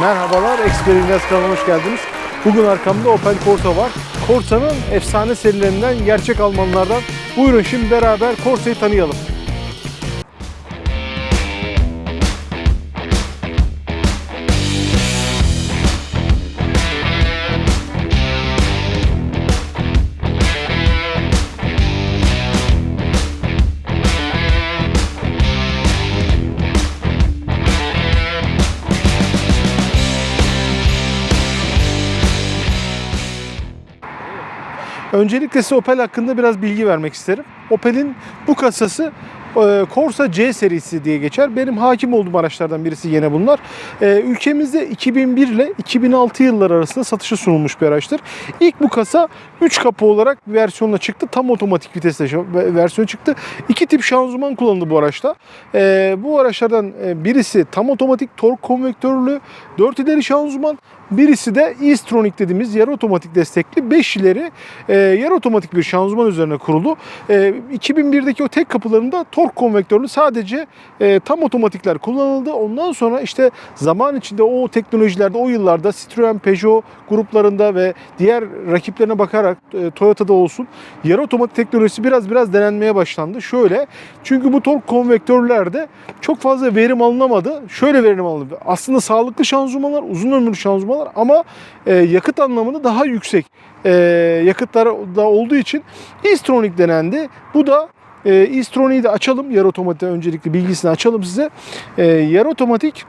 Merhabalar, Experience kanalına hoş geldiniz. Bugün arkamda Opel Corsa var. Corsa'nın efsane serilerinden, gerçek Almanlardan. Buyurun şimdi beraber Corsa'yı tanıyalım. Öncelikle size Opel hakkında biraz bilgi vermek isterim. Opel'in bu kasası e, Corsa C serisi diye geçer. Benim hakim olduğum araçlardan birisi yine bunlar. E, Ülkemizde 2001 ile 2006 yılları arasında satışa sunulmuş bir araçtır. İlk bu kasa 3 kapı olarak bir versiyonla çıktı. Tam otomatik vitesle versiyon çıktı. İki tip şanzıman kullanıldı bu araçta. E, Bu araçlardan birisi tam otomatik tork konvektörlü 4 ileri şanzıman. Birisi de e-Stronic dediğimiz yarı otomatik destekli 5 ileri e, yarı otomatik bir şanzıman üzerine kurulu. E, 2001'deki o tek kapılarında tork konvektörlü sadece e, tam otomatikler kullanıldı. Ondan sonra işte zaman içinde o teknolojilerde o yıllarda Citroen, Peugeot gruplarında ve diğer rakiplerine bakarak e, Toyota'da olsun yarı otomatik teknolojisi biraz biraz denenmeye başlandı. Şöyle çünkü bu tork konvektörlerde çok fazla verim alınamadı. Şöyle verim alındı. Aslında sağlıklı şanzımanlar, uzun ömürlü şanzımanlar ama e, yakıt anlamında daha yüksek e, yakıtlar da olduğu için e-Stronic denendi. Bu da e, e-Stronic'i de açalım. Yarı otomatik öncelikle bilgisini açalım size. E, yarı otomatik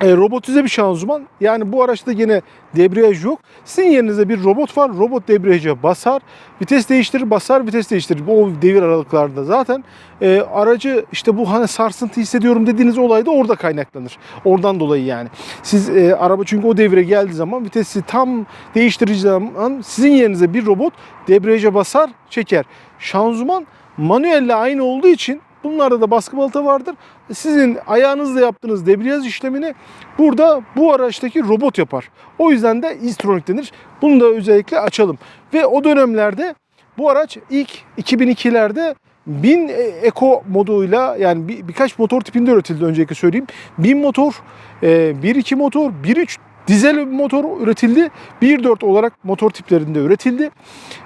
e, robotize bir şanzıman. Yani bu araçta yine debriyaj yok. Sizin yerinizde bir robot var. Robot debriyaja basar, vites değiştirir, basar, vites değiştirir. O devir aralıklarında zaten e, aracı işte bu hani sarsıntı hissediyorum dediğiniz olay da orada kaynaklanır. Oradan dolayı yani. Siz e, araba çünkü o devre geldiği zaman vitesi tam değiştirici zaman sizin yerinize bir robot debriyaja basar, çeker. Şanzıman manuelle aynı olduğu için Bunlarda da baskı balata vardır. Sizin ayağınızla yaptığınız debriyaj işlemini burada bu araçtaki robot yapar. O yüzden de e-Stronic denir. Bunu da özellikle açalım. Ve o dönemlerde bu araç ilk 2002'lerde 1000 e- Eco moduyla yani bir, birkaç motor tipinde üretildi öncelikle söyleyeyim. 1000 motor, e, 1.2 motor, 1.3 dizel motor üretildi. 1.4 olarak motor tiplerinde üretildi.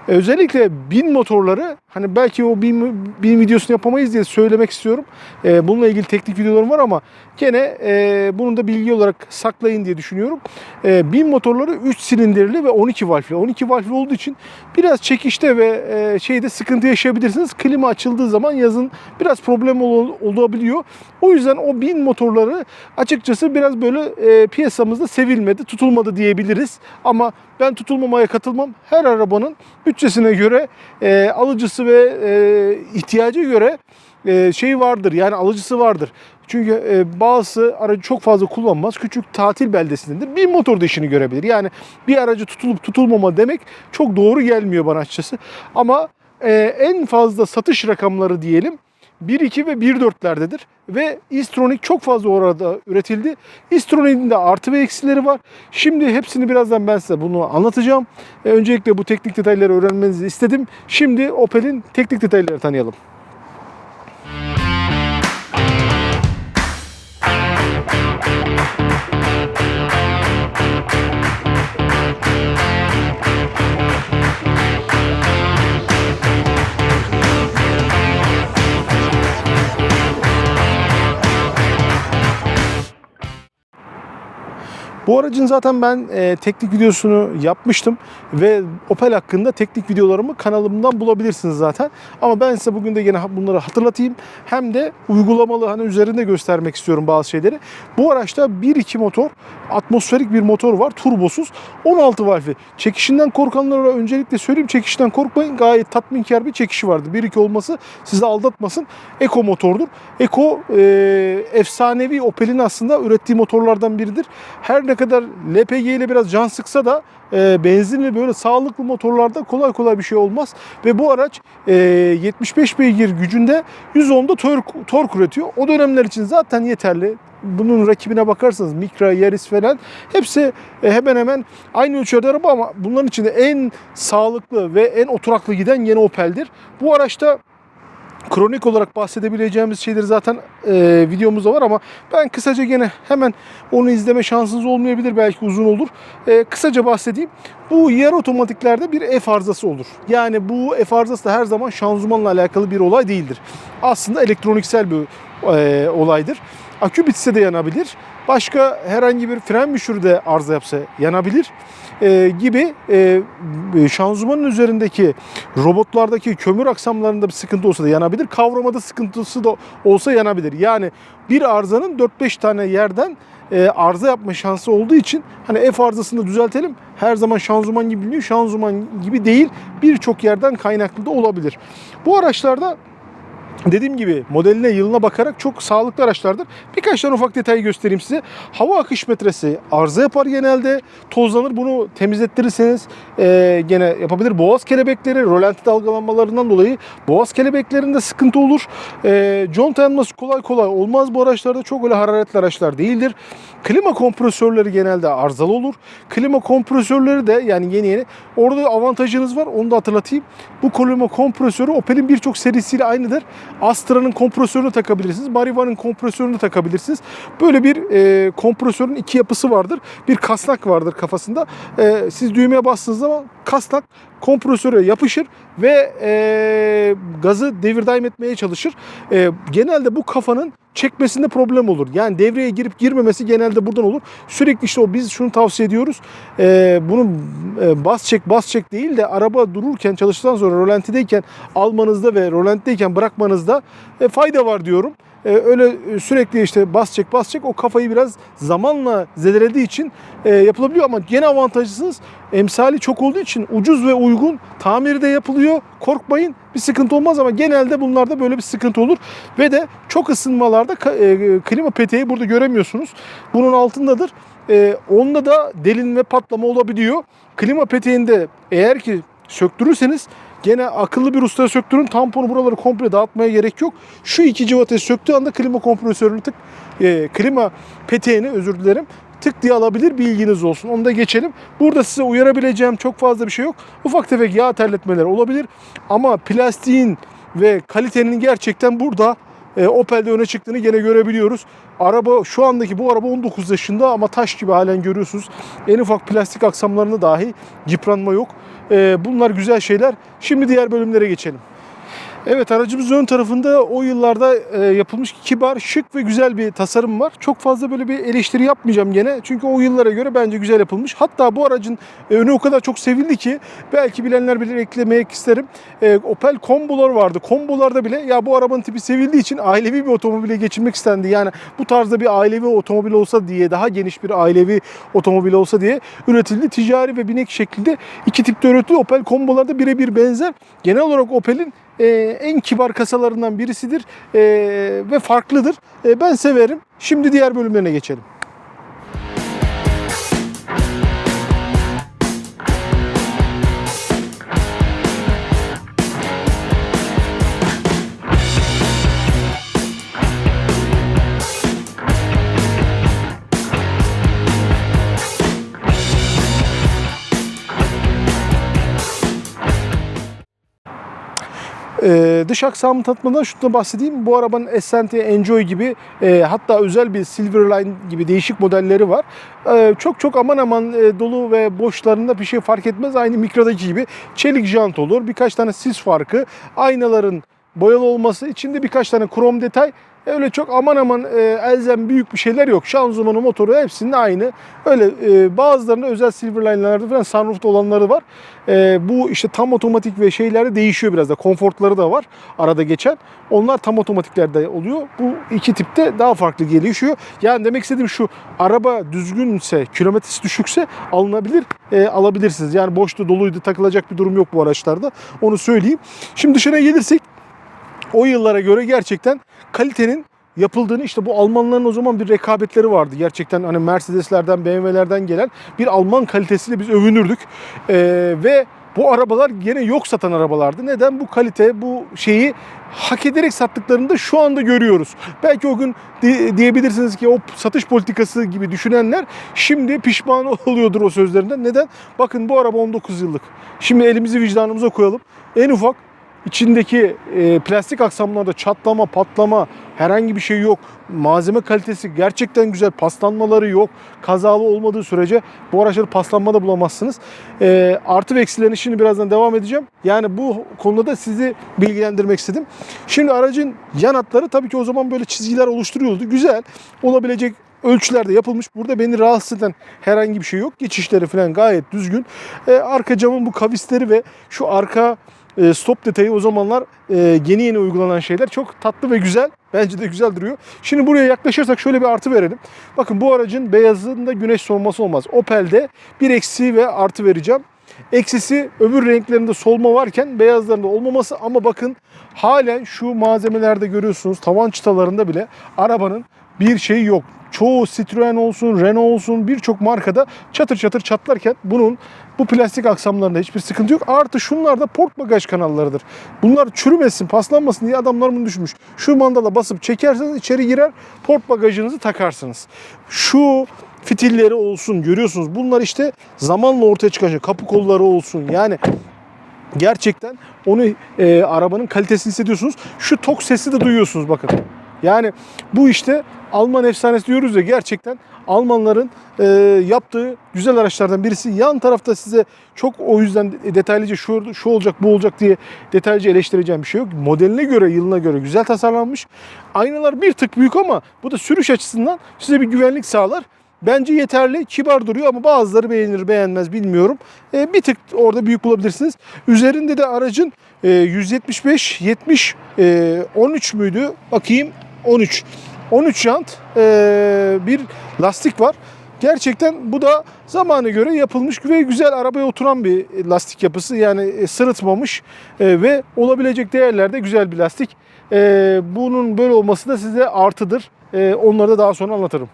E, Özellikle 1000 motorları hani belki o 1000, 1000 videosunu yapamayız diye söylemek istiyorum. E, bununla ilgili teknik videolarım var ama gene e, bunu da bilgi olarak saklayın diye düşünüyorum. E, 1000 motorları 3 silindirli ve 12 valfli. 12 valfli olduğu için biraz çekişte ve e, şeyde sıkıntı yaşayabilirsiniz. Klima açıldığı zaman yazın biraz problem ol- olabiliyor. O yüzden o 1000 motorları açıkçası biraz böyle piyasamızda sevilmedi, tutulmadı diyebiliriz. Ama ben tutulmamaya katılmam. Her arabanın bütçesine göre e, alıcısı ve e, ihtiyacı göre e, şey vardır. Yani alıcısı vardır. Çünkü e, bazısı aracı çok fazla kullanmaz. Küçük tatil beldesindedir. Bir motor da işini görebilir. Yani bir aracı tutulup tutulmama demek çok doğru gelmiyor bana açıkçası. Ama e, en fazla satış rakamları diyelim 1.2 ve 1.4'lerdedir. Ve e-Stronic çok fazla orada üretildi. e-Stronic'in de artı ve eksileri var. Şimdi hepsini birazdan ben size bunu anlatacağım. Öncelikle bu teknik detayları öğrenmenizi istedim. Şimdi Opel'in teknik detaylarını tanıyalım. Bu aracın zaten ben e, teknik videosunu yapmıştım ve Opel hakkında teknik videolarımı kanalımdan bulabilirsiniz zaten. Ama ben size bugün de yine bunları hatırlatayım. Hem de uygulamalı hani üzerinde göstermek istiyorum bazı şeyleri. Bu araçta 1.2 motor, atmosferik bir motor var, turbosuz. 16 valfi. Çekişinden korkanlara öncelikle söyleyeyim çekişten korkmayın. Gayet tatminkar bir çekişi vardı. 1.2 olması sizi aldatmasın. Eko motordur. Eko e, efsanevi Opel'in aslında ürettiği motorlardan biridir. Her ne kadar LPG ile biraz can sıksa da e, benzinli böyle sağlıklı motorlarda kolay kolay bir şey olmaz. Ve bu araç e, 75 beygir gücünde 110'da tork, tork üretiyor. O dönemler için zaten yeterli. Bunun rakibine bakarsanız Micra, Yaris falan hepsi e, hemen hemen aynı ölçüde araba ama bunların içinde en sağlıklı ve en oturaklı giden yeni Opel'dir. Bu araçta kronik olarak bahsedebileceğimiz şeyleri zaten e, videomuzda var ama ben kısaca gene hemen onu izleme şansınız olmayabilir belki uzun olur. E, kısaca bahsedeyim. Bu yer otomatiklerde bir F arızası olur. Yani bu F arızası da her zaman şanzımanla alakalı bir olay değildir. Aslında elektroniksel bir e, olaydır. Akü bitse de yanabilir. Başka herhangi bir fren müşürü de arıza yapsa yanabilir. E, gibi e, şanzımanın üzerindeki robotlardaki kömür aksamlarında bir sıkıntı olsa da yanabilir. Kavramada sıkıntısı da olsa yanabilir. Yani bir arızanın 4-5 tane yerden e, arıza yapma şansı olduğu için hani F arızasını düzeltelim. Her zaman şanzıman gibi biliniyor. Şanzıman gibi değil. Birçok yerden kaynaklı da olabilir. Bu araçlarda Dediğim gibi modeline yılına bakarak çok sağlıklı araçlardır. Birkaç tane ufak detay göstereyim size. Hava akış metresi arıza yapar genelde. Tozlanır. Bunu temizlettirirseniz e, gene yapabilir. Boğaz kelebekleri, rolanti dalgalanmalarından dolayı boğaz kelebeklerinde sıkıntı olur. E, conta yanması kolay kolay olmaz bu araçlarda. Çok öyle hararetli araçlar değildir. Klima kompresörleri genelde arızalı olur. Klima kompresörleri de yani yeni yeni. Orada avantajınız var. Onu da hatırlatayım. Bu klima kompresörü Opel'in birçok serisiyle aynıdır. Astra'nın kompresörünü takabilirsiniz. Mariva'nın kompresörünü takabilirsiniz. Böyle bir e, kompresörün iki yapısı vardır. Bir kasnak vardır kafasında. E, siz düğmeye bastığınız zaman kasnak kompresöre yapışır ve e, gazı devir daim etmeye çalışır. E, genelde bu kafanın çekmesinde problem olur. Yani devreye girip girmemesi genelde buradan olur. Sürekli işte o biz şunu tavsiye ediyoruz. E, bunu e, bas çek bas çek değil de araba dururken çalıştıktan sonra rolantideyken almanızda ve rolantideyken bırakmanızda e, fayda var diyorum. E, öyle sürekli işte bas çek o kafayı biraz zamanla zedelediği için e, yapılabiliyor ama gene avantajlısınız. Emsali çok olduğu için ucuz ve uygun tamiri de yapılıyor. Korkmayın bir sıkıntı olmaz ama genelde bunlarda böyle bir sıkıntı olur. Ve de çok ısınmalarda e, klima peteği burada göremiyorsunuz. Bunun altındadır. E, onda da delinme patlama olabiliyor. Klima peteğinde eğer ki söktürürseniz Gene akıllı bir ustaya söktürün. Tamponu buraları komple dağıtmaya gerek yok. Şu iki civatayı söktüğü anda klima kompresörünü tık, e, klima peteğini özür dilerim tık diye alabilir bilginiz olsun. Onu da geçelim. Burada size uyarabileceğim çok fazla bir şey yok. Ufak tefek yağ terletmeler olabilir. Ama plastiğin ve kalitenin gerçekten burada e, Opel'de öne çıktığını gene görebiliyoruz. Araba şu andaki bu araba 19 yaşında ama taş gibi halen görüyorsunuz. En ufak plastik aksamlarında dahi yıpranma yok. E, bunlar güzel şeyler. Şimdi diğer bölümlere geçelim. Evet aracımızın ön tarafında o yıllarda e, yapılmış kibar, şık ve güzel bir tasarım var. Çok fazla böyle bir eleştiri yapmayacağım gene. Çünkü o yıllara göre bence güzel yapılmış. Hatta bu aracın e, önü o kadar çok sevildi ki belki bilenler bilir eklemek isterim. E, Opel kombolar vardı. Kombolarda bile ya bu arabanın tipi sevildiği için ailevi bir otomobile geçirmek istendi. Yani bu tarzda bir ailevi otomobil olsa diye, daha geniş bir ailevi otomobil olsa diye üretildi. Ticari ve binek şeklinde iki tipte üretildi. Opel kombolarda birebir benzer. Genel olarak Opel'in e, en kibar kasalarından birisidir e, ve farklıdır. E, ben severim. Şimdi diğer bölümlerine geçelim. Ee, dış aksamı tanıtmadan şunu bahsedeyim. Bu arabanın Ascent Enjoy gibi e, hatta özel bir Silverline gibi değişik modelleri var. Ee, çok çok aman aman e, dolu ve boşlarında bir şey fark etmez. Aynı mikrodaki gibi çelik jant olur. Birkaç tane sis farkı. Aynaların boyalı olması. içinde birkaç tane krom detay. Öyle çok aman aman e, elzem büyük bir şeyler yok. Şanzımanı, motoru hepsinin aynı. Öyle e, bazılarında özel Silverline'larda falan sunroof'ta olanları var. E, bu işte tam otomatik ve şeylerde değişiyor biraz da. Konfortları da var arada geçen. Onlar tam otomatiklerde oluyor. Bu iki tipte daha farklı gelişiyor. Yani demek istediğim şu araba düzgünse, kilometresi düşükse alınabilir, e, alabilirsiniz. Yani boştu, doluydu, takılacak bir durum yok bu araçlarda. Onu söyleyeyim. Şimdi dışarıya gelirsek o yıllara göre gerçekten kalitenin yapıldığını işte bu Almanların o zaman bir rekabetleri vardı. Gerçekten hani Mercedeslerden, BMW'lerden gelen bir Alman kalitesiyle biz övünürdük. Ee, ve bu arabalar gene yok satan arabalardı. Neden? Bu kalite, bu şeyi hak ederek sattıklarını da şu anda görüyoruz. Belki o gün di- diyebilirsiniz ki o satış politikası gibi düşünenler şimdi pişman oluyordur o sözlerinden. Neden? Bakın bu araba 19 yıllık. Şimdi elimizi vicdanımıza koyalım. En ufak içindeki e, plastik aksamlarda çatlama, patlama herhangi bir şey yok. Malzeme kalitesi gerçekten güzel. Paslanmaları yok. Kazalı olmadığı sürece bu araçları paslanma da bulamazsınız. E, artı ve eksilerini şimdi birazdan devam edeceğim. Yani bu konuda da sizi bilgilendirmek istedim. Şimdi aracın yan hatları tabii ki o zaman böyle çizgiler oluşturuyordu. Güzel. Olabilecek ölçülerde yapılmış. Burada beni rahatsız eden herhangi bir şey yok. Geçişleri falan gayet düzgün. E, arka camın bu kavisleri ve şu arka e, stop detayı o zamanlar e, yeni yeni uygulanan şeyler çok tatlı ve güzel. Bence de güzel duruyor. Şimdi buraya yaklaşırsak şöyle bir artı verelim. Bakın bu aracın beyazında güneş soğuması olmaz. Opel'de bir eksi ve artı vereceğim. Eksisi öbür renklerinde solma varken beyazlarında olmaması ama bakın halen şu malzemelerde görüyorsunuz tavan çıtalarında bile arabanın bir şeyi yok. Çoğu Citroen olsun, Renault olsun birçok markada çatır çatır çatlarken bunun bu plastik aksamlarında hiçbir sıkıntı yok. Artı şunlar da port bagaj kanallarıdır. Bunlar çürümesin, paslanmasın diye adamlar bunu düşünmüş. Şu mandala basıp çekerseniz içeri girer, port bagajınızı takarsınız. Şu fitilleri olsun görüyorsunuz. Bunlar işte zamanla ortaya çıkan şey. Kapı kolları olsun. Yani gerçekten onu e, arabanın kalitesini hissediyorsunuz. Şu tok sesi de duyuyorsunuz bakın. Yani bu işte Alman efsanesi diyoruz ya gerçekten Almanların e, yaptığı güzel araçlardan birisi. Yan tarafta size çok o yüzden detaylıca şu, şu olacak bu olacak diye detaylıca eleştireceğim bir şey yok. Modeline göre yılına göre güzel tasarlanmış. Aynalar bir tık büyük ama bu da sürüş açısından size bir güvenlik sağlar. Bence yeterli, kibar duruyor ama bazıları beğenir beğenmez bilmiyorum. E, bir tık orada büyük bulabilirsiniz. Üzerinde de aracın e, 175, 70, e, 13 müydü? Bakayım 13. 13 jant e, bir lastik var. Gerçekten bu da zamana göre yapılmış ve güzel arabaya oturan bir lastik yapısı. Yani e, sırıtmamış e, ve olabilecek değerlerde güzel bir lastik. E, bunun böyle olması da size artıdır. Onları da daha sonra anlatırım.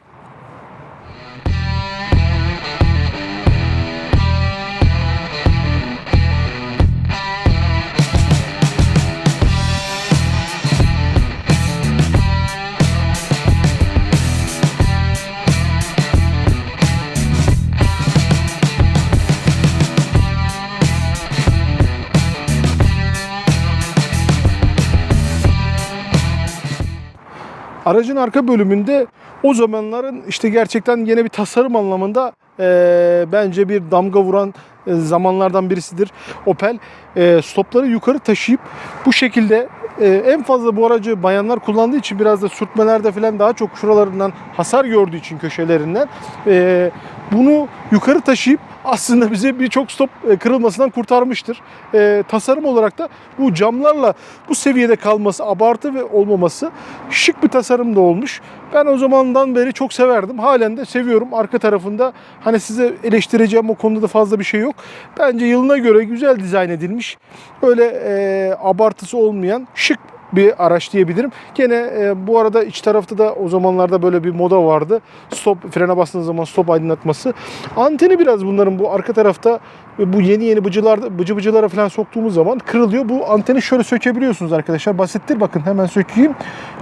Aracın arka bölümünde o zamanların işte gerçekten yine bir tasarım anlamında e, bence bir damga vuran zamanlardan birisidir Opel. E, stopları yukarı taşıyıp bu şekilde e, en fazla bu aracı bayanlar kullandığı için biraz da sürtmelerde falan daha çok şuralarından hasar gördüğü için köşelerinden e, bunu yukarı taşıyıp aslında bize birçok stop e, kırılmasından kurtarmıştır. E, tasarım olarak da bu camlarla bu seviyede kalması, abartı ve olmaması şık bir tasarım da olmuş. Ben o zamandan beri çok severdim. Halen de seviyorum. Arka tarafında hani size eleştireceğim o konuda da fazla bir şey yok. Bence yılına göre güzel dizayn edilmiş. Öyle e, abartısı olmayan şık bir araç diyebilirim. Gene e, bu arada iç tarafta da o zamanlarda böyle bir moda vardı. Stop frene bastığınız zaman stop aydınlatması. Anteni biraz bunların bu arka tarafta bu yeni yeni bıcılar, bıcı bıcılara falan soktuğumuz zaman kırılıyor. Bu anteni şöyle sökebiliyorsunuz arkadaşlar. Basittir bakın hemen sökeyim.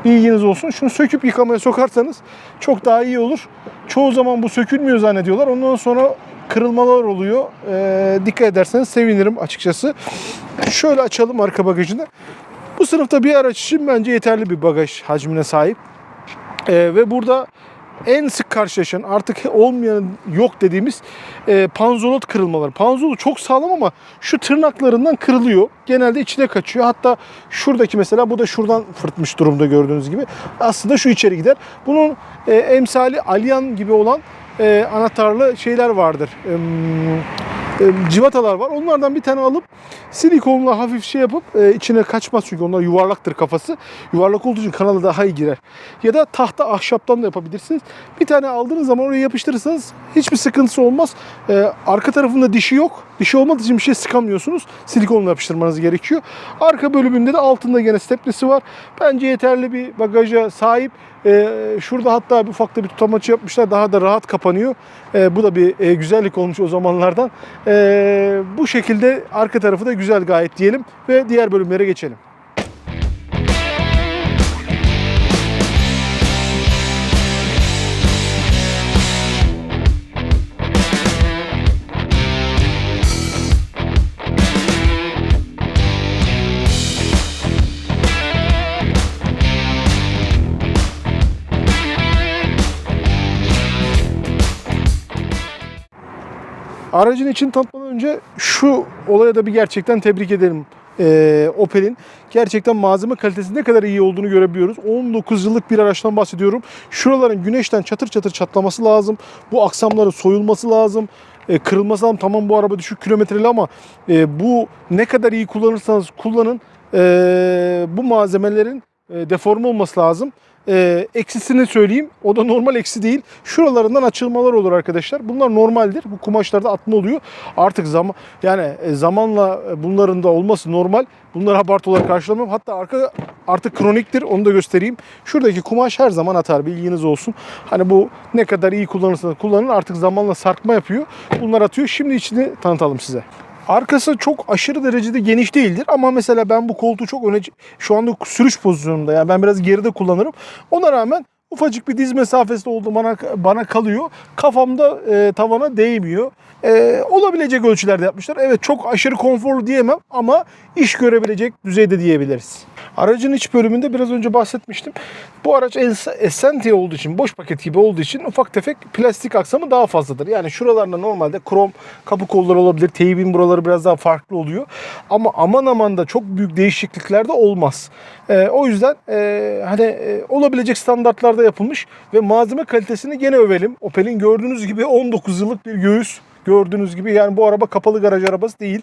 İlginiz olsun. Şunu söküp yıkamaya sokarsanız çok daha iyi olur. Çoğu zaman bu sökülmüyor zannediyorlar. Ondan sonra kırılmalar oluyor. Ee, dikkat ederseniz sevinirim açıkçası. Şöyle açalım arka bagajını. Bu sınıfta bir araç için bence yeterli bir bagaj hacmine sahip. Ee, ve burada en sık karşılaşan artık olmayan yok dediğimiz e, panzolot kırılmaları. Panzolu çok sağlam ama şu tırnaklarından kırılıyor. Genelde içine kaçıyor. Hatta şuradaki mesela bu da şuradan fırtmış durumda gördüğünüz gibi. Aslında şu içeri gider. Bunun e, emsali alyan gibi olan e, anahtarlı şeyler vardır. E, e, civatalar var. Onlardan bir tane alıp silikonla hafif şey yapıp e, içine kaçmaz çünkü onlar yuvarlaktır kafası. Yuvarlak olduğu için kanala daha iyi girer. Ya da tahta ahşaptan da yapabilirsiniz. Bir tane aldığınız zaman oraya yapıştırırsanız hiçbir sıkıntısı olmaz. E, arka tarafında dişi yok. Dişi olmadığı için bir şey sıkamıyorsunuz. Silikonla yapıştırmanız gerekiyor. Arka bölümünde de altında gene steplisi var. Bence yeterli bir bagaja sahip. E, şurada hatta bir ufak da bir tutamaçı yapmışlar. Daha da rahat kapanıyor. E, bu da bir e, güzellik olmuş o zamanlardan. E, bu şekilde arka tarafı da güzel gayet diyelim ve diğer bölümlere geçelim. Aracın için tanıtmadan önce şu olaya da bir gerçekten tebrik edelim. Ee, Opel'in gerçekten malzeme kalitesi ne kadar iyi olduğunu görebiliyoruz. 19 yıllık bir araçtan bahsediyorum. Şuraların güneşten çatır çatır çatlaması lazım. Bu aksamların soyulması lazım. Ee, kırılması lazım. Tamam bu araba düşük kilometreli ama e, bu ne kadar iyi kullanırsanız kullanın e, bu malzemelerin e, deforme olması lazım. E, eksisini söyleyeyim. O da normal eksi değil. Şuralarından açılmalar olur arkadaşlar. Bunlar normaldir. Bu kumaşlarda atma oluyor. Artık zaman yani e, zamanla e, bunların da olması normal. Bunları abartı olarak karşılamıyorum. Hatta arka artık kroniktir. Onu da göstereyim. Şuradaki kumaş her zaman atar. Bilginiz olsun. Hani bu ne kadar iyi kullanırsanız kullanın artık zamanla sarkma yapıyor. Bunlar atıyor. Şimdi içini tanıtalım size. Arkası çok aşırı derecede geniş değildir ama mesela ben bu koltuğu çok öne şu anda sürüş pozisyonunda yani ben biraz geride kullanırım. Ona rağmen ufacık bir diz mesafesinde olduğu bana bana kalıyor. Kafamda e, tavana değmiyor. E, olabilecek ölçülerde yapmışlar. Evet çok aşırı konforlu diyemem ama iş görebilecek düzeyde diyebiliriz. Aracın iç bölümünde biraz önce bahsetmiştim. Bu araç Es- Essenti olduğu için, boş paket gibi olduğu için ufak tefek plastik aksamı daha fazladır. Yani şuralarda normalde krom kapı kolları olabilir. Teybin buraları biraz daha farklı oluyor. Ama aman aman da çok büyük değişiklikler de olmaz. Ee, o yüzden e, hani e, olabilecek standartlarda yapılmış ve malzeme kalitesini gene övelim. Opel'in gördüğünüz gibi 19 yıllık bir göğüs gördüğünüz gibi yani bu araba kapalı garaj arabası değil.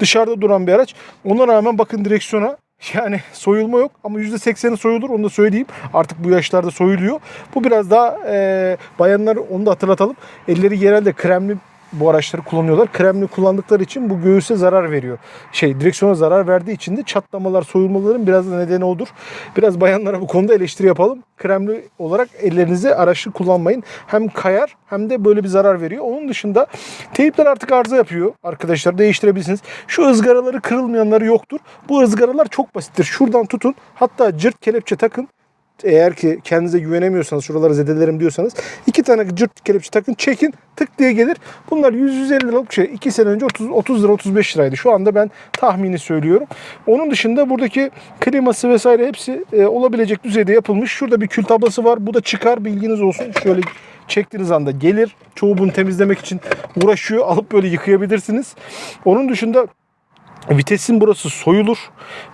Dışarıda duran bir araç. Ona rağmen bakın direksiyona yani soyulma yok ama %80'i soyulur onu da söyleyeyim. Artık bu yaşlarda soyuluyor. Bu biraz daha e, bayanlar onu da hatırlatalım. Elleri genelde kremli bu araçları kullanıyorlar. Kremli kullandıkları için bu göğüse zarar veriyor. Şey direksiyona zarar verdiği için de çatlamalar, soyulmaların biraz da nedeni odur. Biraz bayanlara bu konuda eleştiri yapalım. Kremli olarak ellerinizi araçlı kullanmayın. Hem kayar hem de böyle bir zarar veriyor. Onun dışında teypler artık arıza yapıyor arkadaşlar. Değiştirebilirsiniz. Şu ızgaraları kırılmayanları yoktur. Bu ızgaralar çok basittir. Şuradan tutun. Hatta cırt kelepçe takın eğer ki kendinize güvenemiyorsanız şuraları zedelerim diyorsanız iki tane cırt kelepçe takın çekin tık diye gelir. Bunlar 100-150 liralık şey. 2 sene önce 30, 30 lira 35 liraydı. Şu anda ben tahmini söylüyorum. Onun dışında buradaki kliması vesaire hepsi e, olabilecek düzeyde yapılmış. Şurada bir kül tablası var. Bu da çıkar bilginiz olsun. Şöyle çektiğiniz anda gelir. Çoğu bunu temizlemek için uğraşıyor. Alıp böyle yıkayabilirsiniz. Onun dışında Vitesin burası soyulur.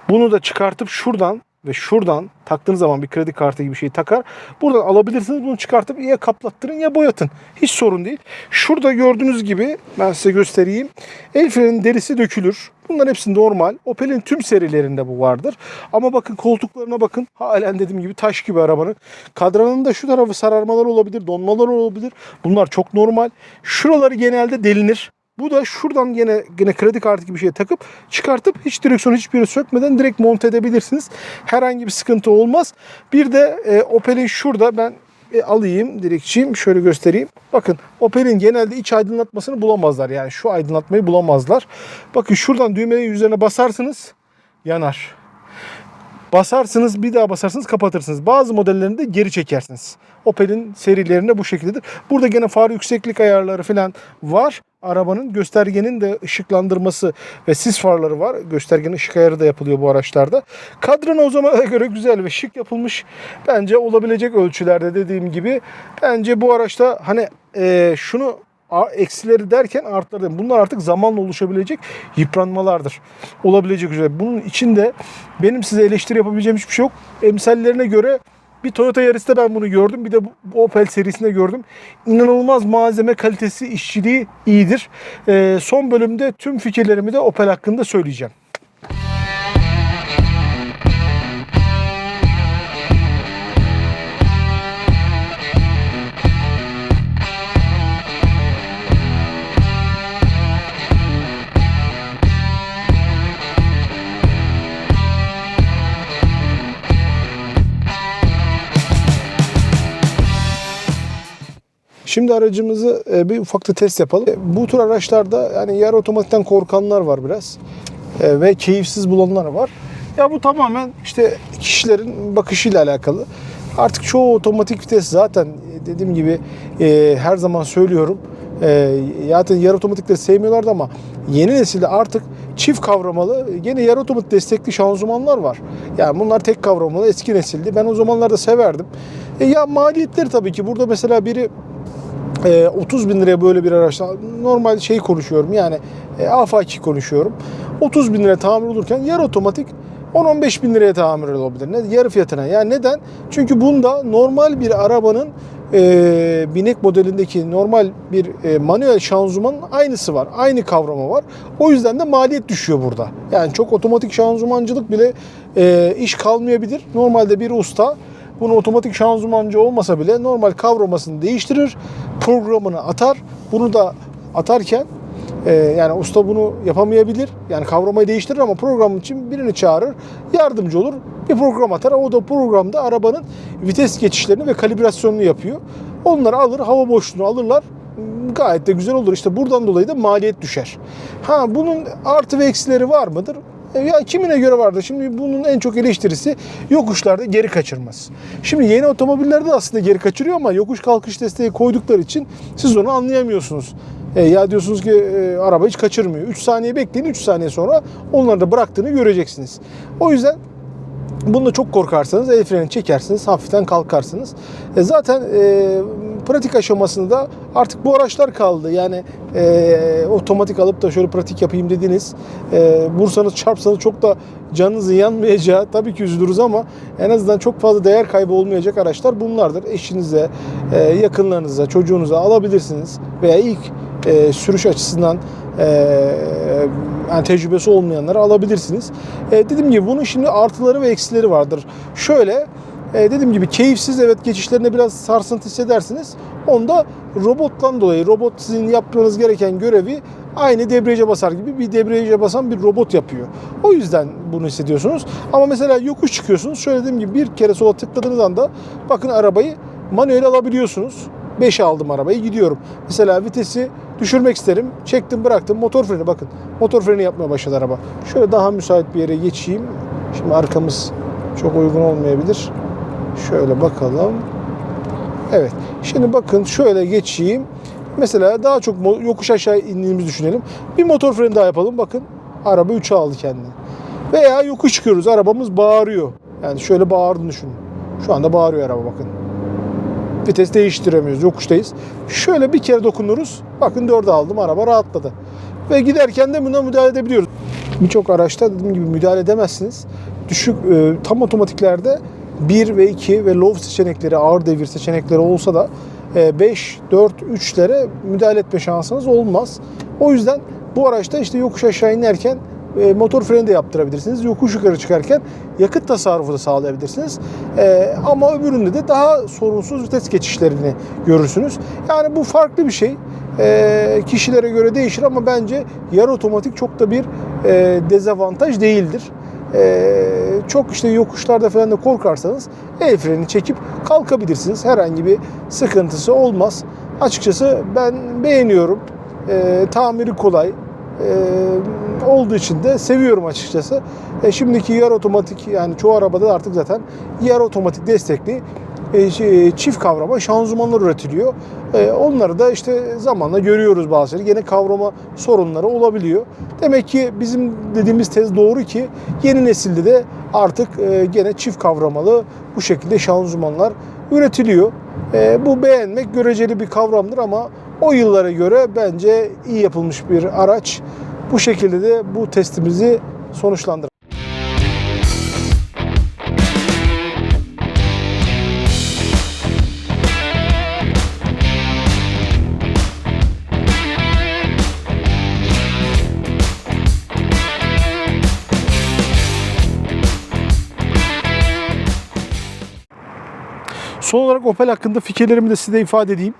Bunu da çıkartıp şuradan ve şuradan taktığınız zaman bir kredi kartı gibi bir şey takar. Buradan alabilirsiniz. Bunu çıkartıp ya kaplattırın ya boyatın. Hiç sorun değil. Şurada gördüğünüz gibi ben size göstereyim. El frenin derisi dökülür. Bunların hepsi normal. Opel'in tüm serilerinde bu vardır. Ama bakın koltuklarına bakın. Halen dediğim gibi taş gibi arabanın. Kadranın da şu tarafı sararmalar olabilir, donmalar olabilir. Bunlar çok normal. Şuraları genelde delinir. Bu da şuradan yine yine kredi kartı gibi bir şey takıp çıkartıp hiç direksiyonu hiçbir yere sökmeden direkt monte edebilirsiniz. Herhangi bir sıkıntı olmaz. Bir de e, Opel'in şurada ben e, alayım direkçiyim şöyle göstereyim. Bakın Opel'in genelde iç aydınlatmasını bulamazlar. Yani şu aydınlatmayı bulamazlar. Bakın şuradan düğmenin üzerine basarsınız yanar. Basarsınız bir daha basarsınız kapatırsınız. Bazı modellerinde geri çekersiniz. Opel'in serilerinde bu şekildedir. Burada gene far yükseklik ayarları falan var. Arabanın göstergenin de ışıklandırması ve sis farları var. Göstergenin ışık ayarı da yapılıyor bu araçlarda. Kadran o zamana göre güzel ve şık yapılmış. Bence olabilecek ölçülerde dediğim gibi. Bence bu araçta hani e, şunu eksileri derken artları. Bunlar artık zamanla oluşabilecek yıpranmalardır. Olabilecek üzere. Bunun içinde benim size eleştiri yapabileceğim hiçbir şey yok. Emsallerine göre bir Toyota Yaris'te ben bunu gördüm. Bir de Opel serisinde gördüm. İnanılmaz malzeme kalitesi, işçiliği iyidir. Ee, son bölümde tüm fikirlerimi de Opel hakkında söyleyeceğim. Şimdi aracımızı e, bir ufak da test yapalım. E, Bu tür araçlarda yani yarı otomatikten korkanlar var biraz. E, ve keyifsiz bulanlar var. Ya bu tamamen işte kişilerin bakışıyla alakalı. Artık çoğu otomatik vites zaten dediğim gibi e, her zaman söylüyorum. E, zaten yarı otomatikleri sevmiyorlardı ama yeni nesilde artık çift kavramalı gene yarı otomatik destekli şanzımanlar var. Yani bunlar tek kavramalı eski nesildi. Ben o zamanlarda severdim. E, ya maliyetleri tabii ki burada mesela biri e, 30 bin liraya böyle bir araçta normal şey konuşuyorum yani e, afaki konuşuyorum. 30 bin liraya tamir olurken yarı otomatik 10-15 bin liraya tamir olabilir. Ne, yarı fiyatına. Yani neden? Çünkü bunda normal bir arabanın e, binek modelindeki normal bir e, manuel şanzımanın aynısı var. Aynı kavrama var. O yüzden de maliyet düşüyor burada. Yani çok otomatik şanzımancılık bile e, iş kalmayabilir. Normalde bir usta bunu otomatik şanzımancı olmasa bile normal kavramasını değiştirir, programını atar. Bunu da atarken e, yani usta bunu yapamayabilir. Yani kavramayı değiştirir ama program için birini çağırır, yardımcı olur. Bir program atar. O da programda arabanın vites geçişlerini ve kalibrasyonunu yapıyor. Onları alır, hava boşluğunu alırlar. Gayet de güzel olur. İşte buradan dolayı da maliyet düşer. Ha bunun artı ve eksileri var mıdır? E, Ya kimine göre vardır. Şimdi bunun en çok eleştirisi yokuşlarda geri kaçırmaz. Şimdi yeni otomobillerde de aslında geri kaçırıyor ama yokuş kalkış desteği koydukları için siz onu anlayamıyorsunuz. E, ya diyorsunuz ki e, araba hiç kaçırmıyor. 3 saniye bekleyin 3 saniye sonra onları da bıraktığını göreceksiniz. O yüzden Bunda çok korkarsanız el freni çekersiniz, hafiften kalkarsınız. E zaten e, pratik aşamasında artık bu araçlar kaldı. Yani e, otomatik alıp da şöyle pratik yapayım dediniz. E, vursanız çarpsanız çok da canınızın yanmayacağı tabii ki üzülürüz ama en azından çok fazla değer kaybı olmayacak araçlar bunlardır. Eşinize, e, yakınlarınıza, çocuğunuza alabilirsiniz. Veya ilk e, sürüş açısından e, yani tecrübesi olmayanları alabilirsiniz. E, dediğim gibi bunun şimdi artıları ve eksileri vardır. Şöyle e, dediğim gibi keyifsiz evet geçişlerinde biraz sarsıntı hissedersiniz. Onda robottan dolayı robot sizin yapmanız gereken görevi aynı debriyaja basar gibi bir debriyaja basan bir robot yapıyor. O yüzden bunu hissediyorsunuz. Ama mesela yokuş çıkıyorsunuz. Şöyle dediğim gibi bir kere sola tıkladığınız anda bakın arabayı manuel alabiliyorsunuz. 5 aldım arabayı gidiyorum. Mesela vitesi düşürmek isterim. Çektim bıraktım motor freni bakın. Motor freni yapmaya başladı araba. Şöyle daha müsait bir yere geçeyim. Şimdi arkamız çok uygun olmayabilir. Şöyle bakalım. Evet. Şimdi bakın şöyle geçeyim. Mesela daha çok yokuş aşağı indiğimizi düşünelim. Bir motor freni daha yapalım. Bakın araba 3'e aldı kendini. Veya yokuş çıkıyoruz. Arabamız bağırıyor. Yani şöyle bağırdığını düşünün. Şu anda bağırıyor araba bakın vites değiştiremiyoruz. Yokuştayız. Şöyle bir kere dokunuruz. Bakın dörde aldım. Araba rahatladı. Ve giderken de buna müdahale edebiliyoruz. Birçok araçta dediğim gibi müdahale edemezsiniz. Düşük e, tam otomatiklerde 1 ve 2 ve low seçenekleri, ağır devir seçenekleri olsa da e, 5, 4, 3'lere müdahale etme şansınız olmaz. O yüzden bu araçta işte yokuş aşağı inerken e, motor freni de yaptırabilirsiniz. Yokuş yukarı çıkarken yakıt tasarrufu da sağlayabilirsiniz. E, ama öbüründe de daha sorunsuz vites geçişlerini görürsünüz. Yani bu farklı bir şey. E, kişilere göre değişir ama bence yarı otomatik çok da bir dezavantaj değildir. E, çok işte yokuşlarda falan da korkarsanız el freni çekip kalkabilirsiniz. Herhangi bir sıkıntısı olmaz. Açıkçası ben beğeniyorum. E, tamiri kolay e, olduğu için de seviyorum açıkçası. E, şimdiki yarı otomatik yani çoğu arabada da artık zaten yarı otomatik destekli çift kavrama şanzımanlar üretiliyor. E, onları da işte zamanla görüyoruz bazıları. Gene kavrama sorunları olabiliyor. Demek ki bizim dediğimiz tez doğru ki yeni nesilde de artık e, gene çift kavramalı bu şekilde şanzımanlar üretiliyor. E, bu beğenmek göreceli bir kavramdır ama o yıllara göre bence iyi yapılmış bir araç. Bu şekilde de bu testimizi sonuçlandırdık. Son olarak Opel hakkında fikirlerimi de size ifade edeyim.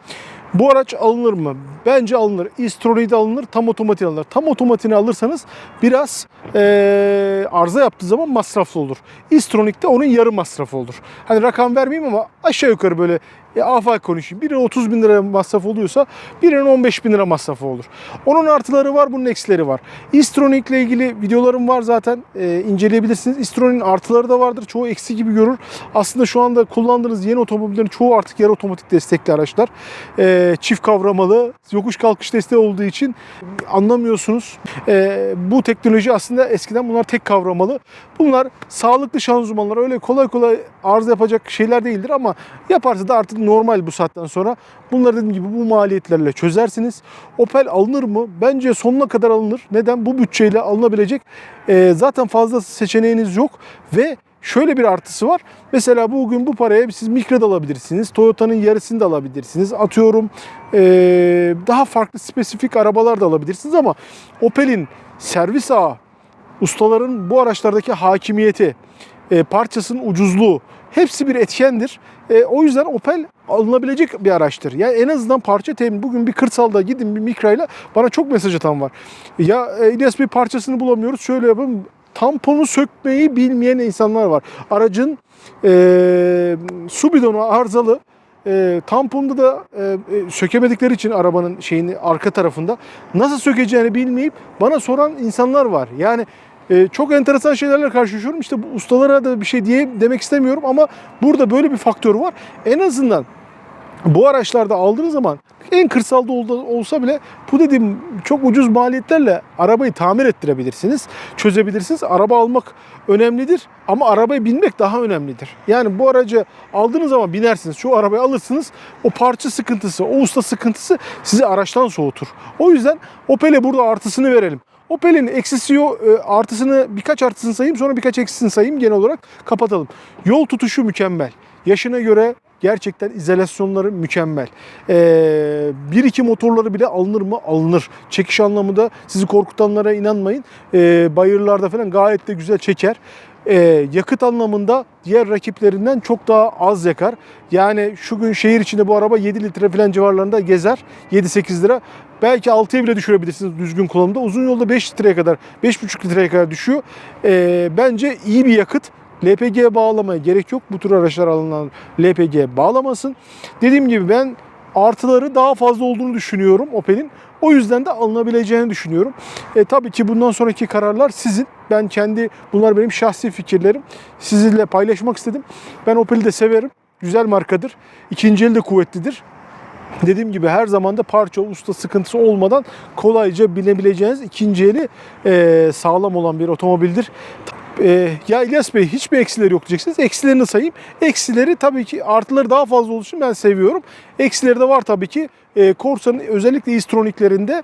Bu araç alınır mı? Bence alınır. e de alınır, tam otomatik alınır. Tam otomatini alırsanız biraz eee, arıza yaptığı zaman masraflı olur. e onun yarı masrafı olur. Hani rakam vermeyeyim ama aşağı yukarı böyle e, afak konuşayım. Birinin 30 bin lira masraf oluyorsa birinin 15 bin lira masrafı olur. Onun artıları var, bunun eksileri var. e ile ilgili videolarım var zaten. E, inceleyebilirsiniz. e artıları da vardır. Çoğu eksi gibi görür. Aslında şu anda kullandığınız yeni otomobillerin çoğu artık yarı otomatik destekli araçlar. E, çift kavramalı, yokuş kalkış desteği olduğu için anlamıyorsunuz. E, bu teknoloji aslında eskiden bunlar tek kavramalı. Bunlar sağlıklı şanzımanlar öyle kolay kolay arıza yapacak şeyler değildir ama yaparsa da artık normal bu saatten sonra. Bunları dediğim gibi bu maliyetlerle çözersiniz. Opel alınır mı? Bence sonuna kadar alınır. Neden? Bu bütçeyle alınabilecek e, zaten fazla seçeneğiniz yok ve şöyle bir artısı var. Mesela bugün bu paraya siz Micra da alabilirsiniz. Toyota'nın yarısını da alabilirsiniz. Atıyorum e, daha farklı spesifik arabalar da alabilirsiniz ama Opel'in servis ağı, ustaların bu araçlardaki hakimiyeti, e, parçasının ucuzluğu hepsi bir etkendir. E, o yüzden Opel alınabilecek bir araçtır. Yani en azından parça temin. Bugün bir kırsalda gidin bir mikrayla bana çok mesaj atan var. Ya e, İlyas Bey parçasını bulamıyoruz. Şöyle yapalım. Tamponu sökmeyi bilmeyen insanlar var. Aracın e, su bidonu arızalı. E, tamponda da e, e, sökemedikleri için arabanın şeyini arka tarafında nasıl sökeceğini bilmeyip bana soran insanlar var. Yani e, çok enteresan şeylerle karşılaşıyorum. İşte bu ustalara da bir şey diye demek istemiyorum ama burada böyle bir faktör var. En azından bu araçlarda aldığınız zaman en kırsalda olsa bile bu dediğim çok ucuz maliyetlerle arabayı tamir ettirebilirsiniz, çözebilirsiniz. Araba almak önemlidir ama arabaya binmek daha önemlidir. Yani bu aracı aldığınız zaman binersiniz, şu arabayı alırsınız, o parça sıkıntısı, o usta sıkıntısı sizi araçtan soğutur. O yüzden Opel'e burada artısını verelim. Opel'in eksisi yok, e, artısını birkaç artısını sayayım sonra birkaç eksisini sayayım genel olarak kapatalım. Yol tutuşu mükemmel. Yaşına göre gerçekten izolasyonları mükemmel. Ee, bir iki motorları bile alınır mı? Alınır. Çekiş anlamında sizi korkutanlara inanmayın. Ee, bayırlarda falan gayet de güzel çeker. Ee, yakıt anlamında diğer rakiplerinden çok daha az yakar. Yani şu gün şehir içinde bu araba 7 litre falan civarlarında gezer. 7-8 lira. Belki 6'ya bile düşürebilirsiniz düzgün kullanımda. Uzun yolda 5 litreye kadar, 5,5 litreye kadar düşüyor. Ee, bence iyi bir yakıt. LPG'ye bağlamaya gerek yok. Bu tür araçlar alınan LPG bağlamasın. Dediğim gibi ben artıları daha fazla olduğunu düşünüyorum Opel'in. O yüzden de alınabileceğini düşünüyorum. E, tabii ki bundan sonraki kararlar sizin. Ben kendi, bunlar benim şahsi fikirlerim. Sizinle paylaşmak istedim. Ben Opel'i de severim. Güzel markadır. İkinci el de kuvvetlidir. Dediğim gibi her zaman da parça usta sıkıntısı olmadan kolayca binebileceğiniz ikinci eli e, sağlam olan bir otomobildir. E, ya İlyas Bey hiçbir eksileri yok diyeceksiniz. Eksilerini sayayım. Eksileri tabii ki artıları daha fazla olduğu için ben seviyorum. Eksileri de var tabii ki. E, Corsa'nın özellikle istroniklerinde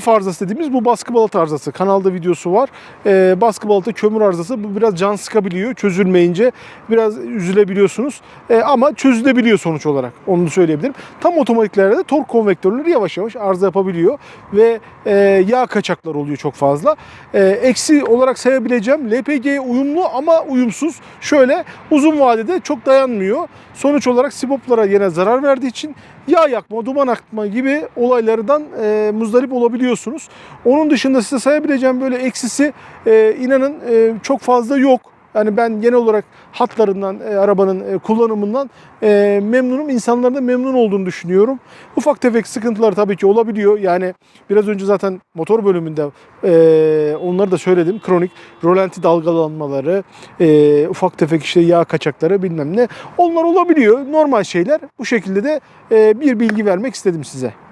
F arızası dediğimiz bu baskı balata arızası. Kanalda videosu var. E, baskı balata kömür arızası. Bu biraz can sıkabiliyor. Çözülmeyince biraz üzülebiliyorsunuz. E, ama çözülebiliyor sonuç olarak. Onu da söyleyebilirim. Tam otomatiklerde de tork konvektörleri yavaş yavaş arıza yapabiliyor. Ve e, yağ kaçaklar oluyor çok fazla. E, eksi olarak sayabileceğim LPG'ye uyumlu ama uyumsuz. Şöyle uzun vadede çok dayanmıyor. Sonuç olarak siboplara yine zarar verdiği için yağ yakma, duman akma gibi olaylardan e, muzdarip olabiliyorsunuz. Onun dışında size sayabileceğim böyle eksisi e, inanın e, çok fazla yok. Yani ben genel olarak hatlarından, e, arabanın e, kullanımından e, memnunum. İnsanların da memnun olduğunu düşünüyorum. Ufak tefek sıkıntılar tabii ki olabiliyor. Yani biraz önce zaten motor bölümünde e, onları da söyledim. Kronik rolanti dalgalanmaları, e, ufak tefek işte yağ kaçakları bilmem ne. Onlar olabiliyor. Normal şeyler. Bu şekilde de e, bir bilgi vermek istedim size.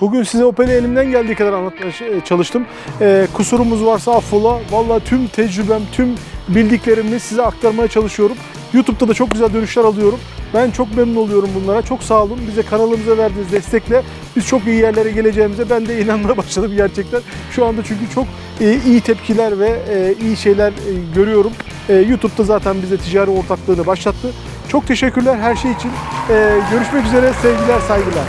Bugün size Opel'i elimden geldiği kadar anlatmaya ç- çalıştım. Ee, kusurumuz varsa affola. Vallahi tüm tecrübem, tüm bildiklerimi size aktarmaya çalışıyorum. YouTube'da da çok güzel dönüşler alıyorum. Ben çok memnun oluyorum bunlara. Çok sağ olun. Bize kanalımıza verdiğiniz destekle biz çok iyi yerlere geleceğimize ben de inanmaya başladım gerçekten. Şu anda çünkü çok e, iyi tepkiler ve e, iyi şeyler e, görüyorum. E, YouTube'da zaten bize ticari ortaklığını başlattı. Çok teşekkürler her şey için. E, görüşmek üzere. Sevgiler, saygılar.